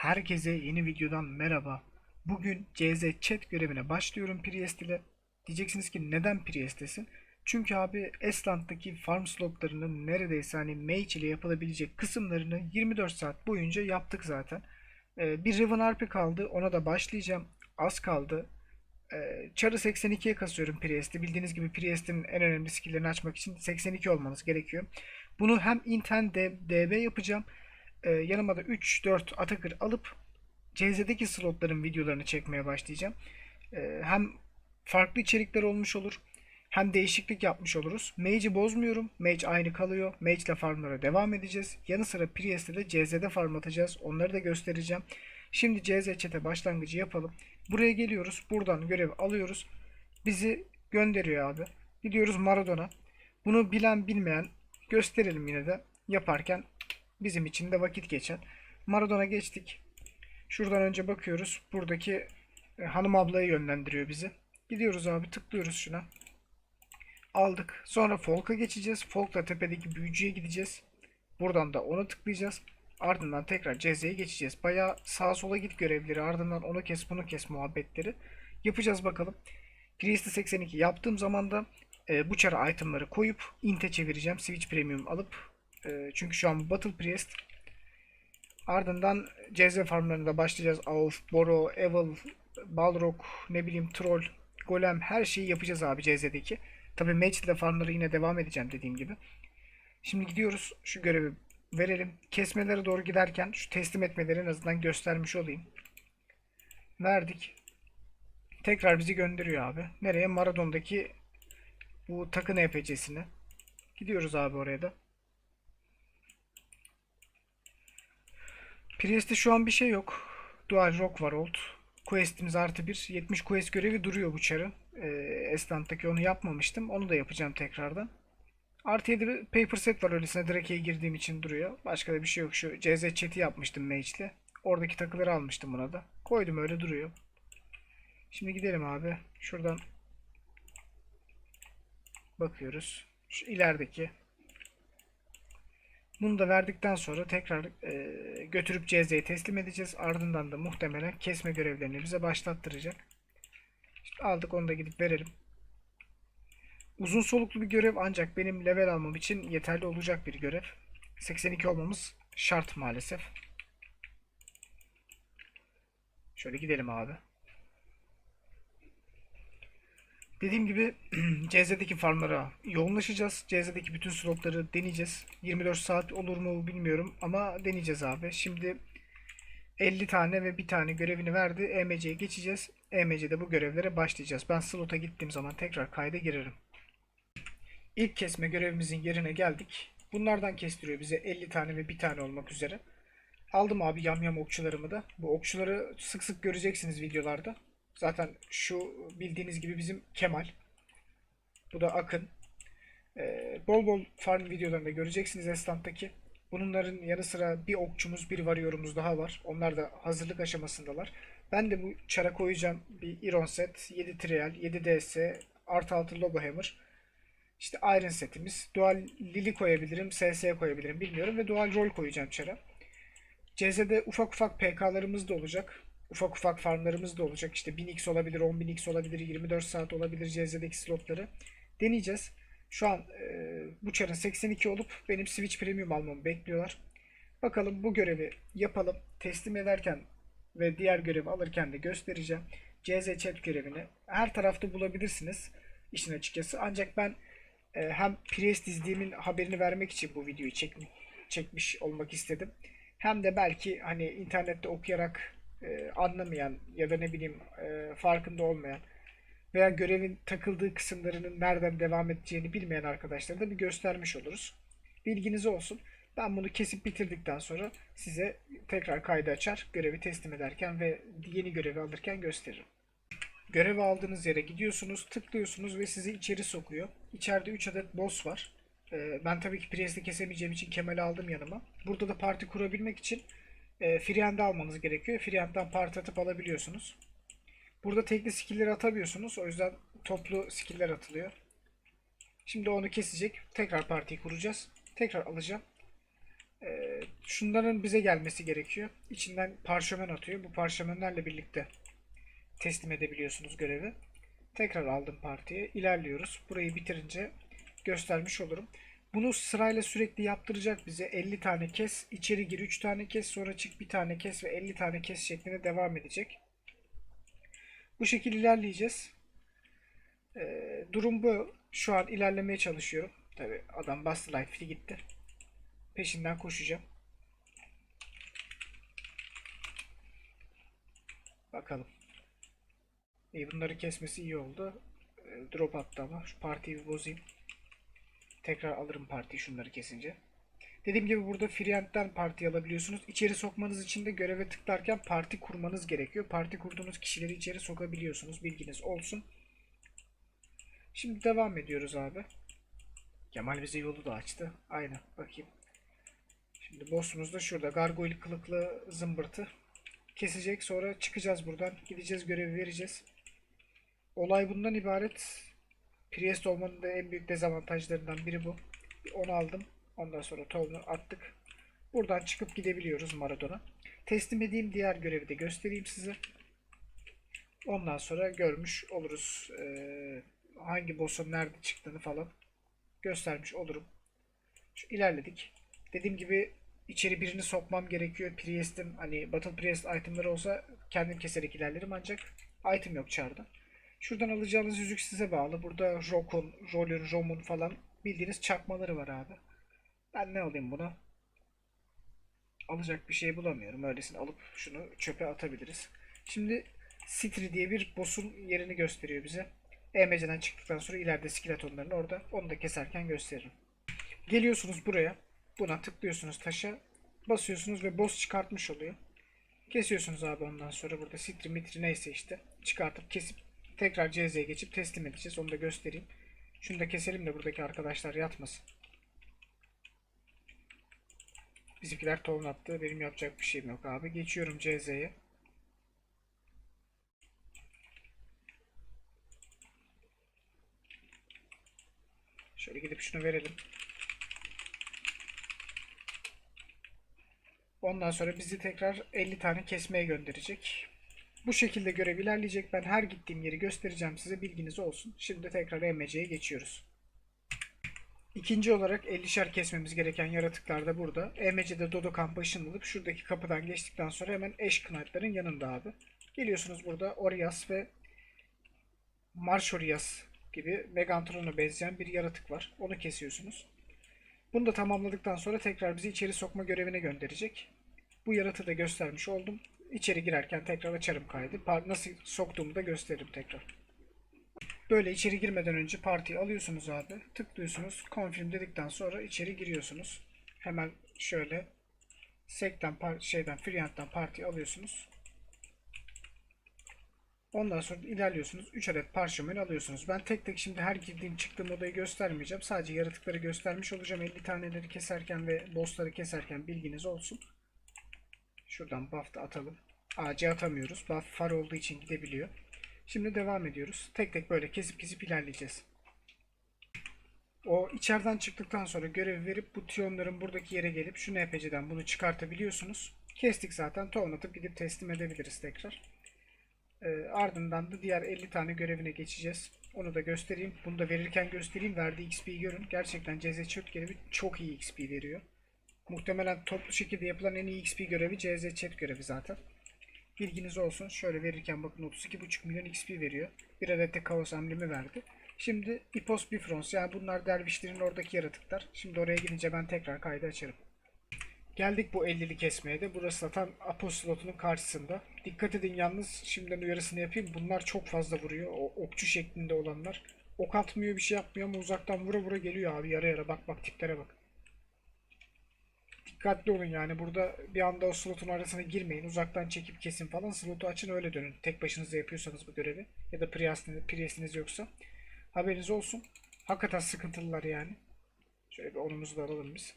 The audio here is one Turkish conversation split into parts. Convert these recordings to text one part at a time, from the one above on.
Herkese yeni videodan merhaba. Bugün CZ chat görevine başlıyorum Priest ile. Diyeceksiniz ki neden Priest'tesin? Çünkü abi Esland'daki farm slotlarının neredeyse hani Mage ile yapılabilecek kısımlarını 24 saat boyunca yaptık zaten. Ee, bir Riven RP kaldı. Ona da başlayacağım. Az kaldı. Ee, Char'ı 82'ye kasıyorum Priest'i. Bildiğiniz gibi Priest'in en önemli skill'lerini açmak için 82 olmanız gerekiyor. Bunu hem int DB yapacağım. Ee, yanıma da 3-4 Atakır alıp CZ'deki slotların videolarını çekmeye başlayacağım. Ee, hem farklı içerikler olmuş olur hem değişiklik yapmış oluruz. Mage'i bozmuyorum. Mage aynı kalıyor. Mage ile farmlara devam edeceğiz. Yanı sıra Priest'te de CZ'de farm atacağız. Onları da göstereceğim. Şimdi CZ chat'e başlangıcı yapalım. Buraya geliyoruz. Buradan görev alıyoruz. Bizi gönderiyor abi. Gidiyoruz Maradona. Bunu bilen bilmeyen gösterelim yine de yaparken bizim için de vakit geçen. Maradona geçtik. Şuradan önce bakıyoruz. Buradaki e, hanım ablayı yönlendiriyor bizi. Gidiyoruz abi tıklıyoruz şuna. Aldık. Sonra Folk'a geçeceğiz. Folk'la tepedeki büyücüye gideceğiz. Buradan da ona tıklayacağız. Ardından tekrar CZ'ye geçeceğiz. Bayağı sağa sola git görevleri. Ardından onu kes bunu kes muhabbetleri. Yapacağız bakalım. Priest'i 82 yaptığım zaman da e, bu çara itemları koyup int'e çevireceğim. Switch Premium alıp e, çünkü şu an Battle Priest Ardından CZ farmlarında başlayacağız. Auf, Boro, Evil, Balrog, ne bileyim Troll, Golem her şeyi yapacağız abi CZ'deki. Tabi Mage ile farmları yine devam edeceğim dediğim gibi. Şimdi gidiyoruz. Şu görevi verelim. Kesmelere doğru giderken şu teslim etmeleri en azından göstermiş olayım. Verdik. Tekrar bizi gönderiyor abi. Nereye? Maradon'daki bu takın EPC'sine. Gidiyoruz abi oraya da. Priest'te şu an bir şey yok. Dual Rock var old. Quest'imiz artı bir. 70 quest görevi duruyor bu çarı. Ee, Estant'taki onu yapmamıştım. Onu da yapacağım tekrardan. Artı 7 paper set var öylesine Drake'ye girdiğim için duruyor. Başka da bir şey yok. Şu CZ chat'i yapmıştım Mage'le. Oradaki takıları almıştım buna da. Koydum öyle duruyor. Şimdi gidelim abi. Şuradan bakıyoruz. Şu ilerideki bunu da verdikten sonra tekrar e, götürüp CZ'ye teslim edeceğiz. Ardından da muhtemelen kesme görevlerini bize başlattıracak. İşte aldık onu da gidip verelim. Uzun soluklu bir görev ancak benim level almam için yeterli olacak bir görev. 82 olmamız şart maalesef. Şöyle gidelim abi. Dediğim gibi CZ'deki farmlara yoğunlaşacağız. CZ'deki bütün slotları deneyeceğiz. 24 saat olur mu bilmiyorum ama deneyeceğiz abi. Şimdi 50 tane ve bir tane görevini verdi. EMC'ye geçeceğiz. EMC'de bu görevlere başlayacağız. Ben slota gittiğim zaman tekrar kayda girerim. İlk kesme görevimizin yerine geldik. Bunlardan kestiriyor bize 50 tane ve bir tane olmak üzere. Aldım abi yamyam okçularımı da. Bu okçuları sık sık göreceksiniz videolarda. Zaten şu bildiğiniz gibi bizim Kemal. Bu da Akın. Ee, bol bol farm videolarında göreceksiniz Estant'taki. Bunların yanı sıra bir okçumuz, bir varıyorumuz daha var. Onlar da hazırlık aşamasındalar. Ben de bu çara koyacağım bir Iron set, 7 Trial, 7 DS, artı 6 Lobo Hammer. İşte Iron setimiz. Dual Lily koyabilirim, SS koyabilirim bilmiyorum ve Dual Roll koyacağım çara. CZ'de ufak ufak PK'larımız da olacak ufak ufak farmlarımız da olacak. İşte 1000x olabilir, 10.000x olabilir, 24 saat olabilir CZ'deki slotları deneyeceğiz. Şu an e, bu çarın 82 olup benim Switch Premium almamı bekliyorlar. Bakalım bu görevi yapalım. Teslim ederken ve diğer görevi alırken de göstereceğim. CZ chat görevini her tarafta bulabilirsiniz işin açıkçası. Ancak ben e, hem Priest izlediğimin haberini vermek için bu videoyu çek, çekmiş olmak istedim. Hem de belki hani internette okuyarak e, anlamayan ya da ne bileyim e, farkında olmayan veya görevin takıldığı kısımlarının nereden devam edeceğini bilmeyen arkadaşlara da bir göstermiş oluruz. Bilginiz olsun. Ben bunu kesip bitirdikten sonra size tekrar kaydı açar, görevi teslim ederken ve yeni görevi alırken gösteririm. Görevi aldığınız yere gidiyorsunuz, tıklıyorsunuz ve sizi içeri sokuyor. İçeride 3 adet boss var. Ee, ben tabii ki Priest'i kesemeyeceğim için Kemal'i aldım yanıma. Burada da parti kurabilmek için e, freehand'i almanız gerekiyor. Freehand'dan parti atıp alabiliyorsunuz. Burada tekli skill'leri atamıyorsunuz. O yüzden toplu skill'ler atılıyor. Şimdi onu kesecek. Tekrar partiyi kuracağız. Tekrar alacağım. E, Şunların bize gelmesi gerekiyor. İçinden parşömen atıyor. Bu parşömenlerle birlikte teslim edebiliyorsunuz görevi. Tekrar aldım partiye. İlerliyoruz. Burayı bitirince göstermiş olurum. Bunu sırayla sürekli yaptıracak bize. 50 tane kes, içeri gir 3 tane kes, sonra çık bir tane kes ve 50 tane kes şeklinde devam edecek. Bu şekilde ilerleyeceğiz. Ee, durum bu. Şu an ilerlemeye çalışıyorum. Tabi adam bastı life gitti. Peşinden koşacağım. Bakalım. İyi bunları kesmesi iyi oldu. Ee, Drop attı ama şu partiyi bir bozayım. Tekrar alırım partiyi şunları kesince. Dediğim gibi burada Friend'den parti alabiliyorsunuz. İçeri sokmanız için de göreve tıklarken parti kurmanız gerekiyor. Parti kurduğunuz kişileri içeri sokabiliyorsunuz. Bilginiz olsun. Şimdi devam ediyoruz abi. Kemal bize yolu da açtı. Aynen bakayım. Şimdi boss'umuz da şurada. Gargoyle kılıklı zımbırtı. Kesecek. Sonra çıkacağız buradan. Gideceğiz görevi vereceğiz. Olay bundan ibaret. Priest olmanın da en büyük dezavantajlarından biri bu. Onu aldım. Ondan sonra Tolun'u attık. Buradan çıkıp gidebiliyoruz Maradona. Teslim edeyim diğer görevi de göstereyim size. Ondan sonra görmüş oluruz. Ee, hangi boss'un nerede çıktığını falan göstermiş olurum. Şu ilerledik. Dediğim gibi içeri birini sokmam gerekiyor. Priest'in hani Battle Priest itemları olsa kendim keserek ilerlerim ancak item yok çarda. Şuradan alacağınız yüzük size bağlı. Burada Rok'un, Rol'ün, Rom'un falan bildiğiniz çakmaları var abi. Ben ne alayım buna? Alacak bir şey bulamıyorum. Öylesine alıp şunu çöpe atabiliriz. Şimdi Sitri diye bir boss'un yerini gösteriyor bize. EMC'den çıktıktan sonra ileride skeletonların orada. Onu da keserken gösteririm. Geliyorsunuz buraya. Buna tıklıyorsunuz taşa. Basıyorsunuz ve boss çıkartmış oluyor. Kesiyorsunuz abi ondan sonra burada sitri mitri neyse işte çıkartıp kesip tekrar CZ'ye geçip teslim edeceğiz. Onu da göstereyim. Şunu da keselim de buradaki arkadaşlar yatmasın. Bizimkiler tohum attı. Benim yapacak bir şeyim yok abi. Geçiyorum CZ'ye. Şöyle gidip şunu verelim. Ondan sonra bizi tekrar 50 tane kesmeye gönderecek. Bu şekilde görev ilerleyecek. Ben her gittiğim yeri göstereceğim size bilginiz olsun. Şimdi tekrar EMC'ye geçiyoruz. İkinci olarak 50'şer kesmemiz gereken yaratıklar da burada. EMC'de Dodo kampı ışınlanıp şuradaki kapıdan geçtikten sonra hemen Ash Knight'ların yanında abi. Geliyorsunuz burada Orias ve Marshorias gibi Megantron'a benzeyen bir yaratık var. Onu kesiyorsunuz. Bunu da tamamladıktan sonra tekrar bizi içeri sokma görevine gönderecek. Bu yaratığı da göstermiş oldum. İçeri girerken tekrar açarım kaydı. Nasıl soktuğumu da gösteririm tekrar. Böyle içeri girmeden önce partiyi alıyorsunuz abi. Tıklıyorsunuz. Confirm dedikten sonra içeri giriyorsunuz. Hemen şöyle sekten şeyden Freehand'dan partiyi alıyorsunuz. Ondan sonra ilerliyorsunuz. 3 adet parşömen alıyorsunuz. Ben tek tek şimdi her girdiğim çıktığım odayı göstermeyeceğim. Sadece yaratıkları göstermiş olacağım. 50 taneleri keserken ve bossları keserken bilginiz olsun. Şuradan buff da atalım. AC atamıyoruz. Buff far olduğu için gidebiliyor. Şimdi devam ediyoruz. Tek tek böyle kesip kesip ilerleyeceğiz. O içeriden çıktıktan sonra görev verip bu tiyonların buradaki yere gelip şu NPC'den bunu çıkartabiliyorsunuz. Kestik zaten. Atıp gidip teslim edebiliriz tekrar. Ee, ardından da diğer 50 tane görevine geçeceğiz. Onu da göstereyim. Bunu da verirken göstereyim. Verdiği XP'yi görün. Gerçekten CZ Chat görevi çok iyi XP veriyor. Muhtemelen toplu şekilde yapılan en iyi XP görevi CZ Chat görevi zaten. Bilginiz olsun. Şöyle verirken bakın 32,5 milyon XP veriyor. Bir adet de kaos amblemi verdi. Şimdi Ipos Bifrons yani bunlar dervişlerin oradaki yaratıklar. Şimdi oraya gidince ben tekrar kaydı açarım. Geldik bu 50'li kesmeye de. Burası da tam Apostolot'un karşısında. Dikkat edin yalnız şimdiden uyarısını yapayım. Bunlar çok fazla vuruyor. O okçu şeklinde olanlar. Ok atmıyor bir şey yapmıyor ama uzaktan vura vura geliyor abi yara yara. Bak bak tiplere bak. Dikkatli olun yani burada bir anda o slotun arasına girmeyin. Uzaktan çekip kesin falan. Slotu açın öyle dönün. Tek başınıza yapıyorsanız bu görevi. Ya da Priest'iniz yoksa. Haberiniz olsun. Hakikaten sıkıntılılar yani. Şöyle bir onumuzu da alalım biz.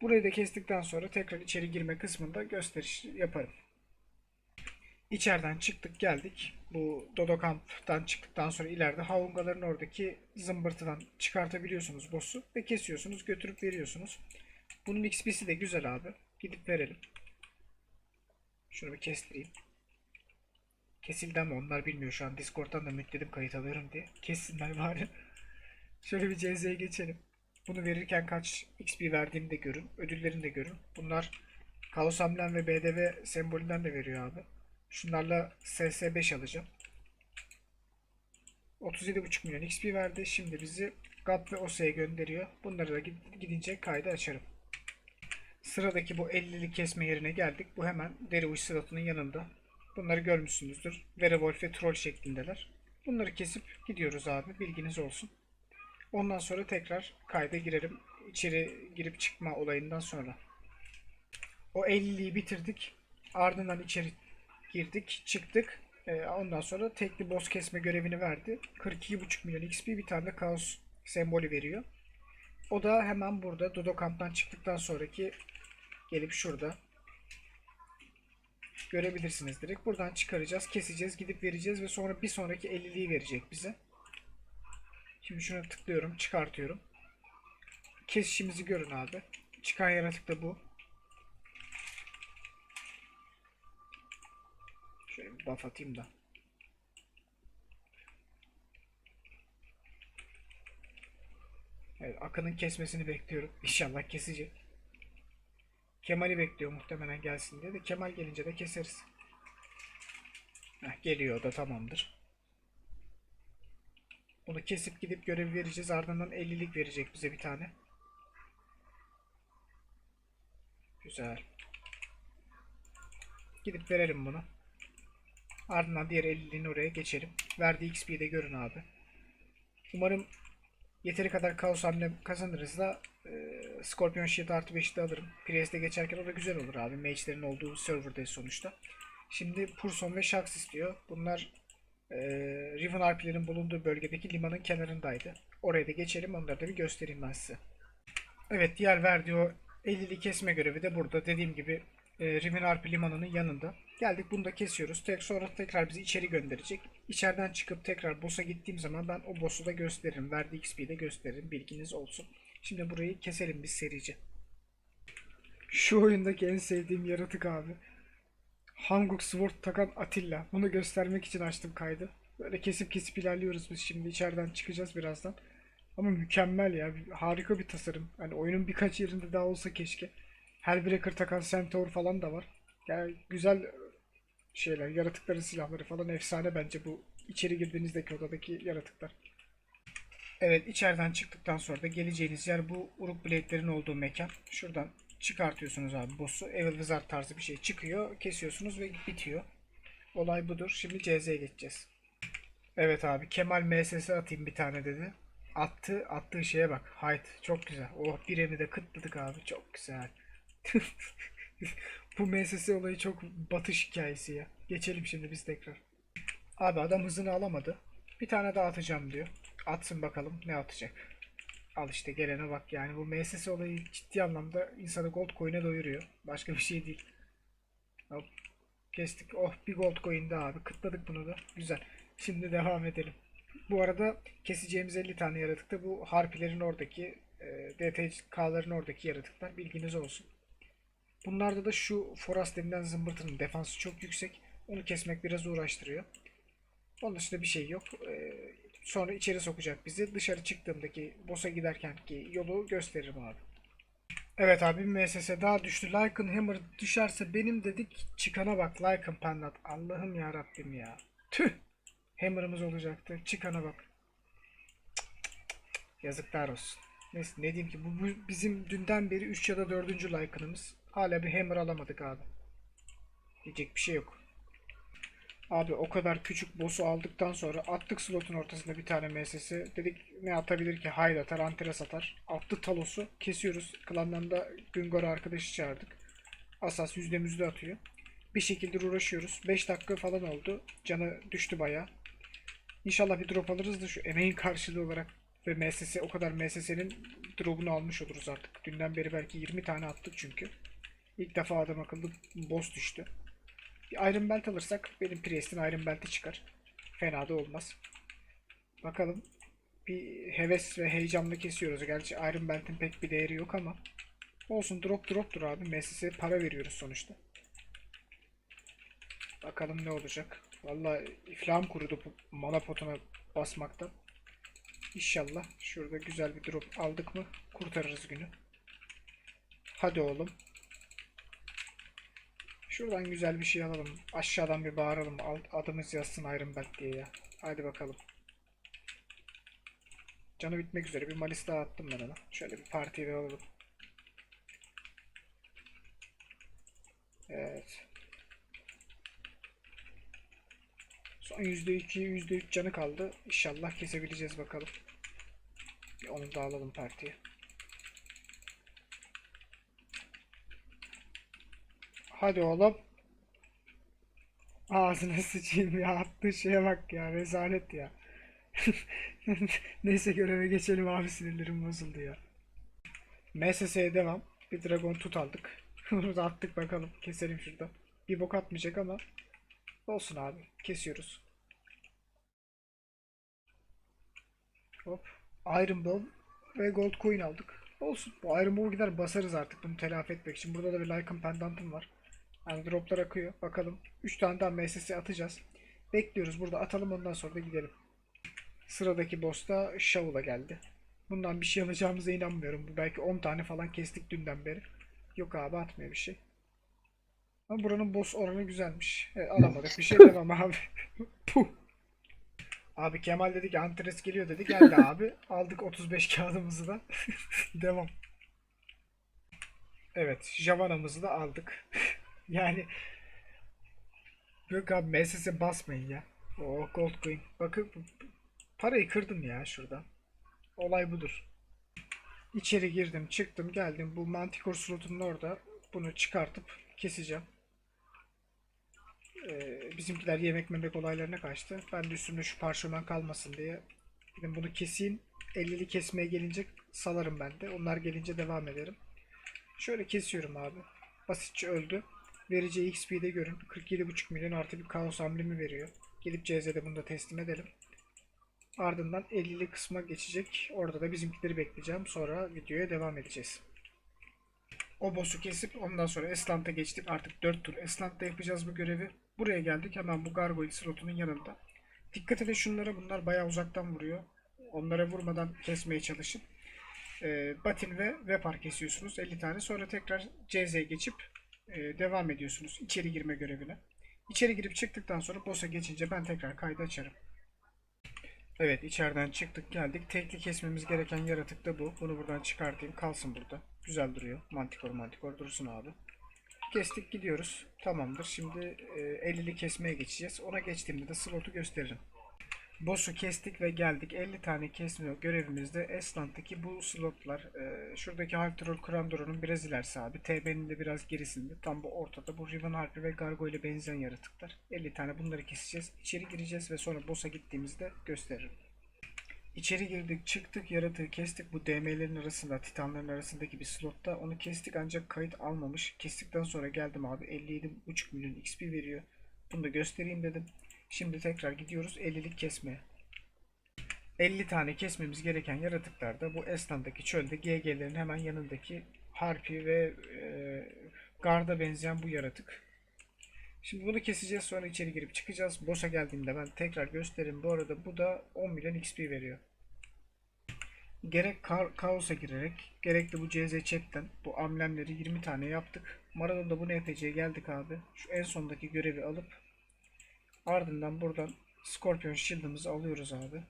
Burayı da kestikten sonra tekrar içeri girme kısmında gösteriş yaparım. İçeriden çıktık geldik. Bu Dodo Camp'tan çıktıktan sonra ileride Havungaların oradaki zımbırtıdan çıkartabiliyorsunuz boss'u ve kesiyorsunuz götürüp veriyorsunuz. Bunun XP'si de güzel abi. Gidip verelim. Şunu bir kestireyim. Kesildi ama onlar bilmiyor şu an. Discord'dan da mükledim kayıt alıyorum diye. Kessinler bari. Şöyle bir CZ'ye geçelim. Bunu verirken kaç XP verdiğimi de görün. Ödüllerini de görün. Bunlar Kaos Amblem ve BDV sembolünden de veriyor abi. Şunlarla SS5 alacağım. 37,5 milyon XP verdi. Şimdi bizi GAP ve OSE'ye gönderiyor. Bunları da gid- gidince kaydı açarım. Sıradaki bu 50'li kesme yerine geldik. Bu hemen deri uç slotunun yanında. Bunları görmüşsünüzdür. Werewolf ve Troll şeklindeler. Bunları kesip gidiyoruz abi. Bilginiz olsun. Ondan sonra tekrar kayda girelim. İçeri girip çıkma olayından sonra. O 50'liyi bitirdik. Ardından içeri girdik, çıktık. Ee, ondan sonra tekli boss kesme görevini verdi. 42,5 milyon XP bir tane de kaos sembolü veriyor. O da hemen burada Dodo Camp'tan çıktıktan sonraki gelip şurada görebilirsiniz direkt. Buradan çıkaracağız, keseceğiz, gidip vereceğiz ve sonra bir sonraki 50'liği verecek bize. Şimdi şuna tıklıyorum, çıkartıyorum. Kesişimizi görün abi. Çıkan yaratık da bu. Şöyle bir buff atayım da. Evet, Akın'ın kesmesini bekliyorum. İnşallah kesecek. Kemal'i bekliyor muhtemelen gelsin diye de Kemal gelince de keseriz. Heh, geliyor da tamamdır. Bunu kesip gidip görev vereceğiz. Ardından 50'lik verecek bize bir tane. Güzel. Gidip verelim bunu. Ardından diğer 50'liğini oraya geçelim. Verdiği XP'yi de görün abi. Umarım yeteri kadar kaos hamle kazanırız da Scorpion Shield artı 5'i de alırım. Priest'e geçerken o da güzel olur abi. Mage'lerin olduğu serverdayız sonuçta. Şimdi Purson ve Shax istiyor. Bunlar e, Riven Harpilerin bulunduğu bölgedeki limanın kenarındaydı. Oraya da geçelim. Onları da bir göstereyim ben size. Evet diğer verdiği o 50'li kesme görevi de burada. Dediğim gibi e, Riven Harpi limanının yanında. Geldik bunu da kesiyoruz. Tek, sonra tekrar bizi içeri gönderecek. İçeriden çıkıp tekrar boss'a gittiğim zaman ben o boss'u da gösteririm. Verdiği XP'yi de gösteririm. Bilginiz olsun. Şimdi burayı keselim biz serice. Şu oyundaki en sevdiğim yaratık abi. Hanguk Sword takan Atilla. Bunu göstermek için açtım kaydı. Böyle kesip kesip ilerliyoruz biz şimdi. içeriden çıkacağız birazdan. Ama mükemmel ya. Harika bir tasarım. Hani oyunun birkaç yerinde daha olsa keşke. Hellbreaker takan Centaur falan da var. Yani güzel şeyler, yaratıkların silahları falan efsane bence bu içeri girdiğinizdeki odadaki yaratıklar. Evet içeriden çıktıktan sonra da geleceğiniz yer bu Uruk Blade'lerin olduğu mekan. Şuradan çıkartıyorsunuz abi boss'u. Evil Wizard tarzı bir şey çıkıyor. Kesiyorsunuz ve bitiyor. Olay budur. Şimdi CZ'ye geçeceğiz. Evet abi Kemal MSS atayım bir tane dedi. Attı. Attığı şeye bak. Hayt. Çok güzel. Oh bir de kıtladık abi. Çok güzel. Bu MSS olayı çok batış hikayesi ya. Geçelim şimdi biz tekrar. Abi adam hızını alamadı. Bir tane daha atacağım diyor. Atsın bakalım ne atacak. Al işte gelene bak yani bu MSS olayı ciddi anlamda insanı gold coin'e doyuruyor. Başka bir şey değil. Hop. Kestik. Oh bir gold coin daha abi. Kıtladık bunu da. Güzel. Şimdi devam edelim. Bu arada keseceğimiz 50 tane yaratık da bu harpilerin oradaki e, DTK'ların oradaki yaratıklar. Bilginiz olsun. Bunlarda da şu Foras denilen zımbırtının defansı çok yüksek. Onu kesmek biraz uğraştırıyor. Onun dışında bir şey yok. Ee, sonra içeri sokacak bizi. Dışarı çıktığımdaki boss'a giderkenki yolu gösteririm abi. Evet abi MSS daha düştü. Lycan Hammer düşerse benim dedik çıkana bak Lycan Pendant. Allah'ım ya Rabbim ya. Tüh. Hammer'ımız olacaktı. Çıkana bak. Yazıklar olsun. Neyse ne diyeyim ki bu, bu bizim dünden beri 3 ya da 4. Lycan'ımız. Hala bir Hammer alamadık abi. Diyecek bir şey yok. Abi o kadar küçük boss'u aldıktan sonra attık slotun ortasında bir tane MSS'i. Dedik ne atabilir ki? Hayır atar, Antares atar. Attı Talos'u. Kesiyoruz. Klandan da Güngor arkadaşı çağırdık. Asas yüzde müzde atıyor. Bir şekilde uğraşıyoruz. 5 dakika falan oldu. Canı düştü baya. İnşallah bir drop alırız da şu emeğin karşılığı olarak ve MSS o kadar MSS'nin drop'unu almış oluruz artık. Dünden beri belki 20 tane attık çünkü. İlk defa adam akıllı boss düştü. Iron Belt alırsak benim Priest'in Iron Belt'i çıkar. Fena da olmaz. Bakalım. Bir heves ve heyecanla kesiyoruz. Gerçi Iron Belt'in pek bir değeri yok ama Olsun drop droptur abi. MSS'ye para veriyoruz sonuçta. Bakalım ne olacak. Vallahi iflahım kurudu bu mana potuna basmaktan. İnşallah şurada güzel bir drop aldık mı kurtarırız günü. Hadi oğlum. Şuradan güzel bir şey alalım. Aşağıdan bir bağıralım. Adımız yazsın Iron Belt diye ya. Hadi bakalım. Canı bitmek üzere. Bir malis daha attım ben ona. Şöyle bir partiyi de alalım. Evet. Son %2, %3 canı kaldı. İnşallah kesebileceğiz bakalım. Bir onu da alalım partiye. Hadi oğlum. Ağzına sıçayım ya. Attığı şeye bak ya. Rezalet ya. Neyse göreve geçelim abi sinirlerim bozuldu ya. MSS'ye devam. Bir dragon tut aldık. Onu da attık bakalım. Keselim şurada. Bir bok atmayacak ama olsun abi. Kesiyoruz. Hop. Iron Ball ve Gold Coin aldık. Olsun. Bu Iron Ball gider basarız artık bunu telafi etmek için. Burada da bir Lycan pendantım var. Yani droplar akıyor. Bakalım. 3 tane daha MSS atacağız. Bekliyoruz. Burada atalım ondan sonra da gidelim. Sıradaki boss da Shovel'a geldi. Bundan bir şey alacağımıza inanmıyorum. Bu belki 10 tane falan kestik dünden beri. Yok abi atmıyor bir şey. Ama buranın boss oranı güzelmiş. Evet, alamadık bir şey demem abi. Puh. Abi Kemal dedi ki Antres geliyor dedi. Geldi abi. Aldık 35 kağıdımızı da. Devam. Evet. Javana'mızı da aldık. Yani Yok abi MSS'e basmayın ya. O Gold Coin. Bakın parayı kırdım ya şurada. Olay budur. İçeri girdim, çıktım, geldim. Bu Manticore slotunun orada. Bunu çıkartıp keseceğim. Ee, bizimkiler yemek memek olaylarına kaçtı. Ben de üstümde şu parşömen kalmasın diye. Dedim bunu keseyim. 50'li kesmeye gelince salarım ben de. Onlar gelince devam ederim. Şöyle kesiyorum abi. Basitçe öldü. Vereceği XP'de görün. 47.5 milyon artı bir kaos amblemi veriyor. Gelip CZ'de bunu da teslim edelim. Ardından 50'li kısma geçecek. Orada da bizimkileri bekleyeceğim. Sonra videoya devam edeceğiz. O boss'u kesip ondan sonra Eslant'a geçtik. Artık 4 tur Eslant'ta yapacağız bu görevi. Buraya geldik. Hemen bu gargoyle slotunun yanında. Dikkat edin şunlara. Bunlar bayağı uzaktan vuruyor. Onlara vurmadan kesmeye çalışın. Ee, batin ve Vepar kesiyorsunuz. 50 tane. Sonra tekrar CZ'ye geçip e, devam ediyorsunuz. içeri girme görevine. İçeri girip çıktıktan sonra boss'a geçince ben tekrar kaydı açarım. Evet içeriden çıktık geldik. Tekli kesmemiz gereken yaratık da bu. Bunu buradan çıkartayım kalsın burada. Güzel duruyor. Mantikor mantikor dursun abi. Kestik gidiyoruz. Tamamdır. Şimdi e, 50'li kesmeye geçeceğiz. Ona geçtiğimde de slotu gösteririm. Boss'u kestik ve geldik. 50 tane kesme görevimizde Esland'daki bu slotlar. E, şuradaki Harp Troll Krandora'nın biraz ilerisi abi. TB'nin de biraz gerisinde. Tam bu ortada. Bu Riven Harpy ve Gargo ile benzeyen yaratıklar. 50 tane bunları keseceğiz. İçeri gireceğiz ve sonra boss'a gittiğimizde gösteririm. İçeri girdik, çıktık, yaratığı kestik. Bu DM'lerin arasında, titanların arasındaki bir slotta. Onu kestik ancak kayıt almamış. Kestikten sonra geldim abi. 57,5 milyon XP veriyor. Bunu da göstereyim dedim. Şimdi tekrar gidiyoruz 50'lik kesmeye. 50 tane kesmemiz gereken yaratıklar da bu Esland'daki çölde GG'lerin hemen yanındaki Harpy ve e, Guard'a benzeyen bu yaratık. Şimdi bunu keseceğiz sonra içeri girip çıkacağız. Boss'a geldiğimde ben tekrar gösteririm. Bu arada bu da 10 milyon XP veriyor. Gerek ka kaosa girerek gerek de bu CZ chatten bu amblemleri 20 tane yaptık. Maradon'da bu NPC'ye geldik abi. Şu en sondaki görevi alıp ardından buradan Scorpion Shield'ımızı alıyoruz abi.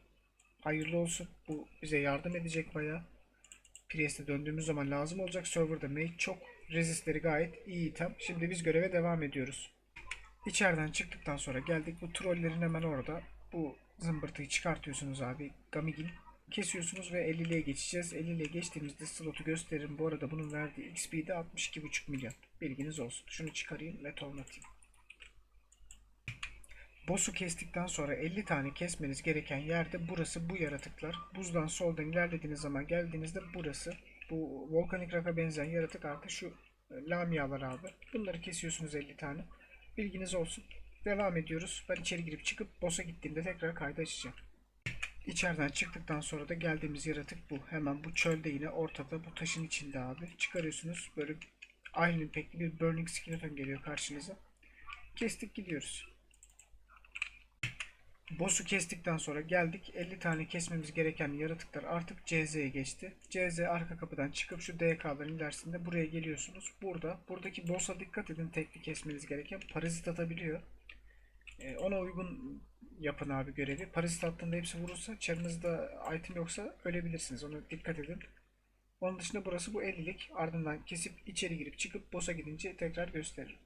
Hayırlı olsun. Bu bize yardım edecek bayağı. Priest'e döndüğümüz zaman lazım olacak. Server'da mage çok. Resistleri gayet iyi item. Şimdi biz göreve devam ediyoruz. İçeriden çıktıktan sonra geldik. Bu trollerin hemen orada. Bu zımbırtıyı çıkartıyorsunuz abi. Gamigin. Kesiyorsunuz ve 50'liye geçeceğiz. 50'liye geçtiğimizde slotu gösteririm. Bu arada bunun verdiği XP de 62,5 milyon. Bilginiz olsun. Şunu çıkarayım ve tonlatayım. Boss'u kestikten sonra 50 tane kesmeniz gereken yerde burası bu yaratıklar. Buzdan soldan ilerlediğiniz zaman geldiğinizde burası. Bu volkanik raka benzeyen yaratık artık şu e, lamialar abi. Bunları kesiyorsunuz 50 tane. Bilginiz olsun. Devam ediyoruz. Ben içeri girip çıkıp boss'a gittiğimde tekrar kaydı açacağım. İçeriden çıktıktan sonra da geldiğimiz yaratık bu. Hemen bu çölde yine ortada bu taşın içinde abi. Çıkarıyorsunuz böyle Iron Impact'li bir Burning Skeleton geliyor karşınıza. Kestik gidiyoruz. Boss'u kestikten sonra geldik. 50 tane kesmemiz gereken yaratıklar artık CZ'ye geçti. CZ arka kapıdan çıkıp şu DK'ların ilerisinde buraya geliyorsunuz. Burada, buradaki boss'a dikkat edin tekli kesmeniz gereken parazit atabiliyor. Ee, ona uygun yapın abi görevi. Parazit attığında hepsi vurursa çarınızda item yoksa ölebilirsiniz. Ona dikkat edin. Onun dışında burası bu 50'lik. Ardından kesip içeri girip çıkıp boss'a gidince tekrar gösteririm.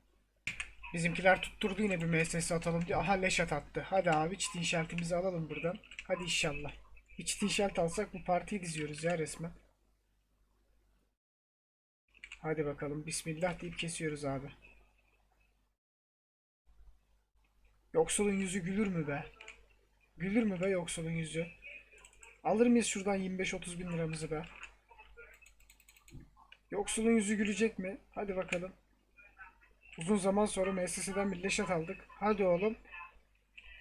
Bizimkiler tutturdu yine bir MSS atalım diye. Aha leşat attı. Hadi abi çitin şeltimizi alalım buradan. Hadi inşallah. Bir çitin şelt alsak bu partiyi diziyoruz ya resmen. Hadi bakalım bismillah deyip kesiyoruz abi. Yoksulun yüzü gülür mü be? Gülür mü be yoksulun yüzü? Alır mıyız şuradan 25-30 bin liramızı be? Yoksulun yüzü gülecek mi? Hadi bakalım. Uzun zaman sonra MSS'den bir leşat aldık. Hadi oğlum.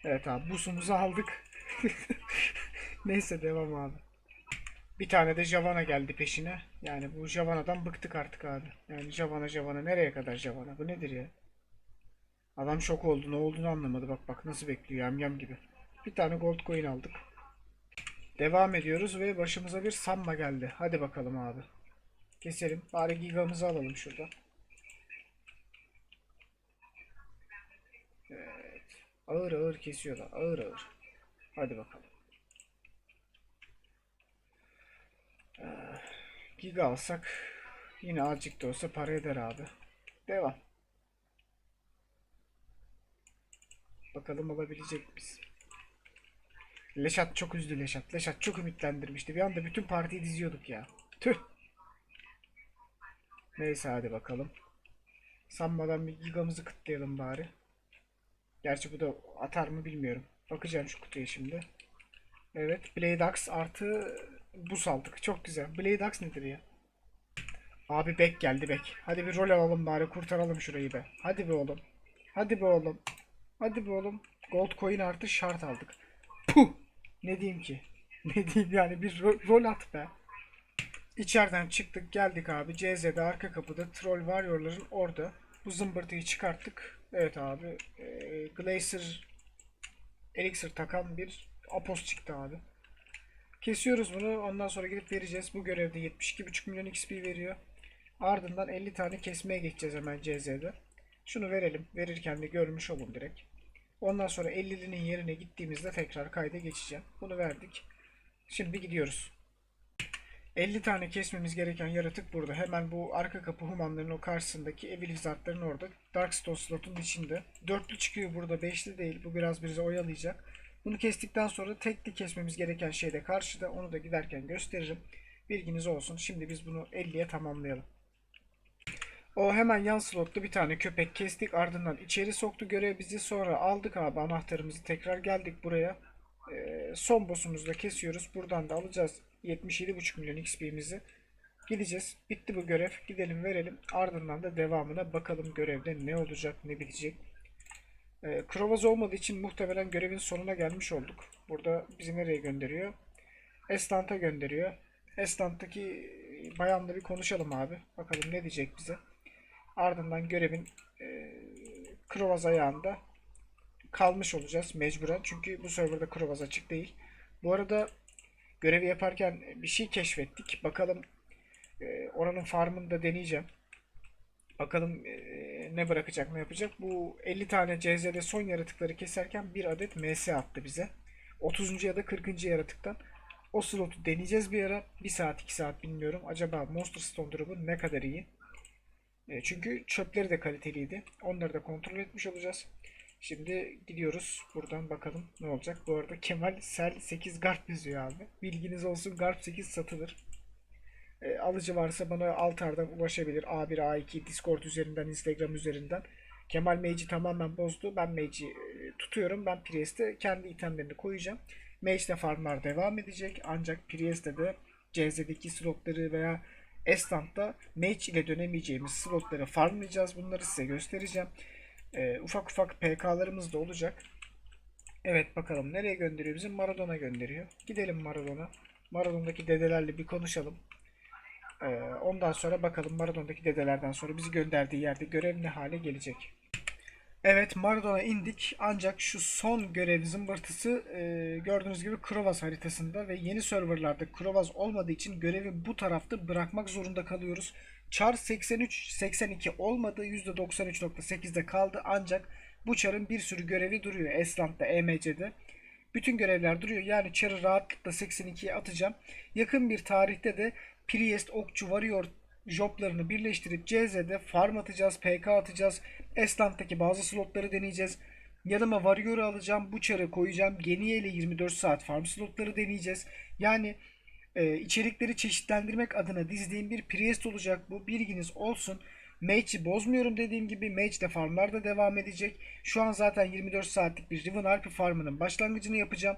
Evet abi busumuzu aldık. Neyse devam abi. Bir tane de Javana geldi peşine. Yani bu Javana'dan bıktık artık abi. Yani Javana Javana nereye kadar Javana? Bu nedir ya? Adam şok oldu. Ne olduğunu anlamadı. Bak bak nasıl bekliyor yamyam gibi. Bir tane gold coin aldık. Devam ediyoruz ve başımıza bir Samma geldi. Hadi bakalım abi. Keselim. Bari gigamızı alalım şuradan. Evet. Ağır ağır kesiyorlar. Ağır ağır. Hadi bakalım. Ee, giga alsak yine azıcık da olsa para eder abi. Devam. Bakalım alabilecek miyiz? Leşat çok üzdü Leşat. Leşat çok ümitlendirmişti. Bir anda bütün partiyi diziyorduk ya. Tüh. Neyse hadi bakalım. Sanmadan bir gigamızı kıtlayalım bari. Gerçi bu da atar mı bilmiyorum. Bakacağım şu kutuya şimdi. Evet. Blade Axe artı buz aldık. Çok güzel. Blade Axe nedir ya? Abi bek geldi bek. Hadi bir rol alalım bari kurtaralım şurayı be. Hadi be oğlum. Hadi be oğlum. Hadi be oğlum. Gold coin artı şart aldık. Puh. Ne diyeyim ki? Ne diyeyim yani bir ro- rol at be. İçeriden çıktık geldik abi. CZ'de arka kapıda Troll Warrior'ların orada. Bu zımbırtıyı çıkarttık. Evet abi. E, Glacier Elixir takan bir Apos çıktı abi. Kesiyoruz bunu. Ondan sonra gidip vereceğiz. Bu görevde 72,5 milyon XP veriyor. Ardından 50 tane kesmeye geçeceğiz hemen CZ'de. Şunu verelim. Verirken de görmüş olun direkt. Ondan sonra 50'linin yerine gittiğimizde tekrar kayda geçeceğim. Bunu verdik. Şimdi gidiyoruz. 50 tane kesmemiz gereken yaratık burada. Hemen bu arka kapı humanların o karşısındaki Evil Wizard'ların orada. Darkstone slotun içinde. Dörtlü çıkıyor burada. Beşli değil. Bu biraz bizi oyalayacak. Bunu kestikten sonra tekli kesmemiz gereken şey de karşıda. Onu da giderken gösteririm. Bilginiz olsun. Şimdi biz bunu 50'ye tamamlayalım. O hemen yan slotta bir tane köpek kestik. Ardından içeri soktu görev bizi. Sonra aldık abi anahtarımızı. Tekrar geldik buraya. Ee, son boss'umuzu da kesiyoruz. Buradan da alacağız 77,5 milyon XP'mizi. Gideceğiz. Bitti bu görev. Gidelim verelim. Ardından da devamına bakalım görevde ne olacak ne bitecek. Ee, Krovaz olmadığı için muhtemelen görevin sonuna gelmiş olduk. Burada bizi nereye gönderiyor? Estant'a gönderiyor. Estant'taki bayanla bir konuşalım abi. Bakalım ne diyecek bize. Ardından görevin e, Krovaz ayağında kalmış olacağız mecburen. Çünkü bu serverda Krovaz açık değil. Bu arada görevi yaparken bir şey keşfettik. Bakalım e, oranın farmını da deneyeceğim. Bakalım e, ne bırakacak ne yapacak. Bu 50 tane CZ'de son yaratıkları keserken bir adet MS attı bize. 30. ya da 40. yaratıktan. O slotu deneyeceğiz bir ara. 1 saat 2 saat bilmiyorum. Acaba Monster Stone drop'u ne kadar iyi? E, çünkü çöpleri de kaliteliydi. Onları da kontrol etmiş olacağız. Şimdi gidiyoruz. Buradan bakalım ne olacak. Bu arada Kemal Sel 8 Garp yazıyor abi. Bilginiz olsun Garp 8 satılır. E, alıcı varsa bana altardan ulaşabilir. A1, A2, Discord üzerinden, Instagram üzerinden. Kemal Mage'i tamamen bozdu. Ben Mage'i e, tutuyorum. Ben Priest'e kendi itemlerini koyacağım. Mage'de farmlar devam edecek. Ancak Priest'te de CZ'deki slotları veya Estant'ta Mage ile dönemeyeceğimiz slotları farmlayacağız. Bunları size göstereceğim. Ee, ufak ufak PK'larımız da olacak. Evet bakalım nereye gönderiyor? Bizim Maradona gönderiyor. Gidelim Maradona. Maradona'daki dedelerle bir konuşalım. Ee, ondan sonra bakalım Maradona'daki dedelerden sonra bizi gönderdiği yerde görev ne hale gelecek. Evet Maradona indik ancak şu son görev zımbırtısı e, gördüğünüz gibi Krovaz haritasında ve yeni serverlarda Krovaz olmadığı için görevi bu tarafta bırakmak zorunda kalıyoruz. Char 83-82 olmadı %93.8'de kaldı ancak bu Char'ın bir sürü görevi duruyor Esland'da, EMC'de. Bütün görevler duruyor. Yani Char'ı rahatlıkla 82'ye atacağım. Yakın bir tarihte de Priest, Okçu, Warrior joblarını birleştirip CZ'de farm atacağız, PK atacağız. Esland'daki bazı slotları deneyeceğiz. Yanıma Warrior'ı alacağım. Bu çarı koyacağım. Geniye ile 24 saat farm slotları deneyeceğiz. Yani e, içerikleri çeşitlendirmek adına dizdiğim bir Priest olacak bu. Bilginiz olsun. Mage'i bozmuyorum dediğim gibi Mage de farmlar da devam edecek. Şu an zaten 24 saatlik bir Riven Harpy farmının başlangıcını yapacağım.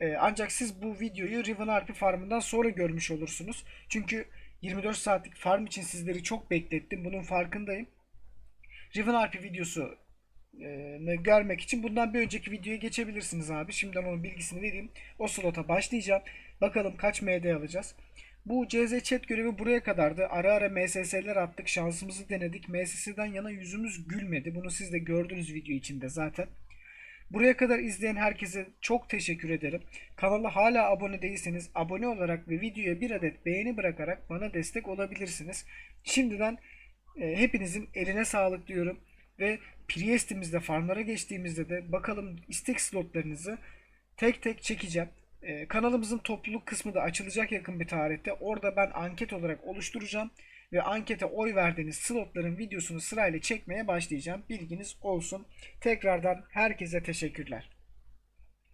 Ee, ancak siz bu videoyu Riven Harpy farmından sonra görmüş olursunuz. Çünkü 24 saatlik farm için sizleri çok beklettim. Bunun farkındayım. Riven Harpy videosu e, görmek için bundan bir önceki videoya geçebilirsiniz abi. Şimdiden onun bilgisini vereyim. O slota başlayacağım. Bakalım kaç MD alacağız. Bu CZ chat görevi buraya kadardı. Ara ara MSS'ler attık. Şansımızı denedik. MSS'den yana yüzümüz gülmedi. Bunu siz de gördünüz video içinde zaten. Buraya kadar izleyen herkese çok teşekkür ederim. Kanala hala abone değilseniz abone olarak ve videoya bir adet beğeni bırakarak bana destek olabilirsiniz. Şimdiden e, hepinizin eline sağlık diyorum. Ve Priest'imizde farmlara geçtiğimizde de bakalım istek slotlarınızı tek tek çekeceğim. Ee, kanalımızın topluluk kısmı da açılacak yakın bir tarihte. Orada ben anket olarak oluşturacağım ve ankete oy verdiğiniz slotların videosunu sırayla çekmeye başlayacağım. Bilginiz olsun. Tekrardan herkese teşekkürler.